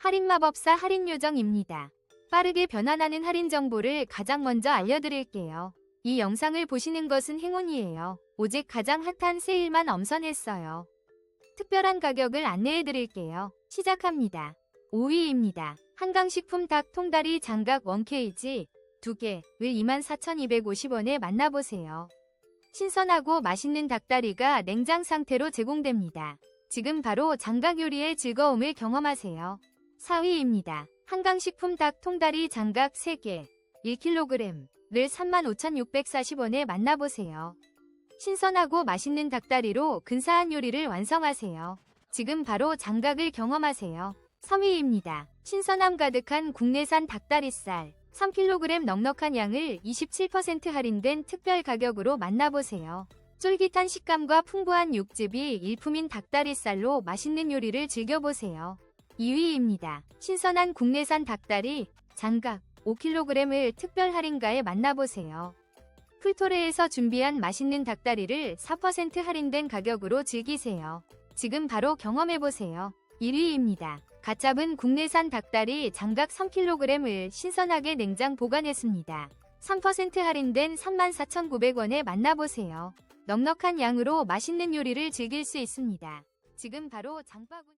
할인마법사 할인요정입니다. 빠르게 변환하는 할인 정보를 가장 먼저 알려드릴게요. 이 영상을 보시는 것은 행운이에요. 오직 가장 핫한 세일만 엄선했어요. 특별한 가격을 안내해드릴게요. 시작합니다. 5위입니다. 한강식품 닭 통다리 장각 1kg 2개를 24,250원에 만나보세요. 신선하고 맛있는 닭다리가 냉장 상태로 제공됩니다. 지금 바로 장각 요리의 즐거움을 경험하세요. 4위입니다. 한강식품 닭 통다리 장각 3개 1kg를 35,640원에 만나보세요. 신선하고 맛있는 닭다리로 근사한 요리를 완성하세요. 지금 바로 장각을 경험하세요. 3위입니다. 신선함 가득한 국내산 닭다리살 3kg 넉넉한 양을 27% 할인된 특별 가격으로 만나보세요. 쫄깃한 식감과 풍부한 육즙이 일품인 닭다리살로 맛있는 요리를 즐겨보세요. 2위입니다. 신선한 국내산 닭다리 장각 5kg을 특별 할인가에 만나보세요. 풀토레에서 준비한 맛있는 닭다리를 4% 할인된 가격으로 즐기세요. 지금 바로 경험해보세요. 1위입니다. 갓 잡은 국내산 닭다리 장각 3kg을 신선하게 냉장 보관했습니다. 3% 할인된 34,900원에 만나보세요. 넉넉한 양으로 맛있는 요리를 즐길 수 있습니다. 지금 바로 장바구